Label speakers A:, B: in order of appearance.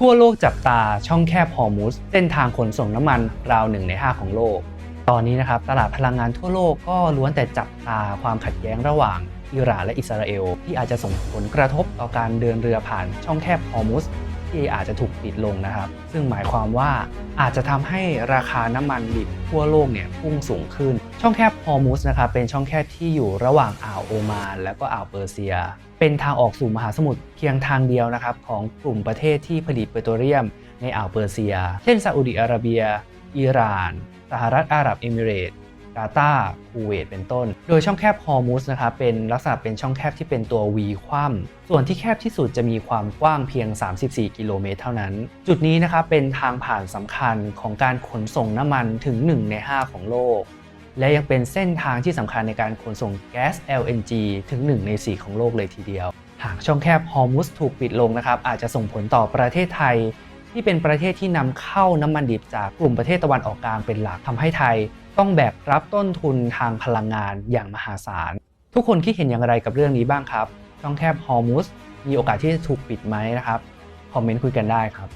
A: ทั่วโลกจับตาช่องแคบฮอร์มุสเส้นทางขนส่งน้ำมันราวหนึ่งใน 5 ของโลก ตอนนี้นะครับตลาดพลังงานทั่วโลกก็ล้วนแต่จับตาความขัดแย้งระหว่างอิหร่านและอิสราเอล ที่อาจจะส่งผลกระทบต่อการเดินเรือผ่านช่องแคบฮอร์มุส ที่อาจจะถูกปิดลงนะครับ ซึ่งหมายความว่าอาจจะทำให้ราคาน้ำมันดิบทั่วโลกเนี่ยพุ่งสูงขึ้น ช่องแคบฮอร์มุสนะครับเป็นช่องแคบที่อยู่ระหว่างอ่าวโอมานและก็อ่าวเปอร์เซีย เป็นทางออกสู่มหาสมุทรเพียงทางเดียวนะครับของกลุ่มประเทศที่ผลิตเปโตรเลียมในอ่าวเปอร์เซีย เช่นซาอุดิอาระเบีย อิหร่าน สหรัฐอาหรับเอมิเรตส กาตาร์คูเวตเป็นต้น โดยช่องแคบฮอร์มุสนะครับเป็นลักษณะเป็นช่องแคบที่เป็นตัว V คว่ำส่วนที่แคบที่สุดจะมีความกว้างเพียง 34 กิโลเมตรเท่านั้น จุดนี้นะครับเป็นทางผ่านสำคัญของการขนส่งน้ำมันถึง 1 ใน 5 ของโลก และยังเป็นเส้นทางที่สำคัญในการขนส่งแก๊ส LNG ถึง 1 ใน 4 ของโลกเลยทีเดียว หากช่องแคบฮอร์มุสถูกปิดลงนะครับอาจจะส่งผลต่อประเทศไทย ที่เป็นประเทศที่นำเข้าน้ำมันดิบจากกลุ่มประเทศตะวันออกกลางเป็นหลักทำให้ไทย ต้องแบกรับต้นทุนทางพลังงานอย่างมหาศาล ทุกคนคิดเห็นอย่างไรกับเรื่องนี้บ้างครับช่องแคบฮอร์มุสมีโอกาสที่จะถูกปิดไหมนะครับ คอมเมนต์คุยกันได้ครับ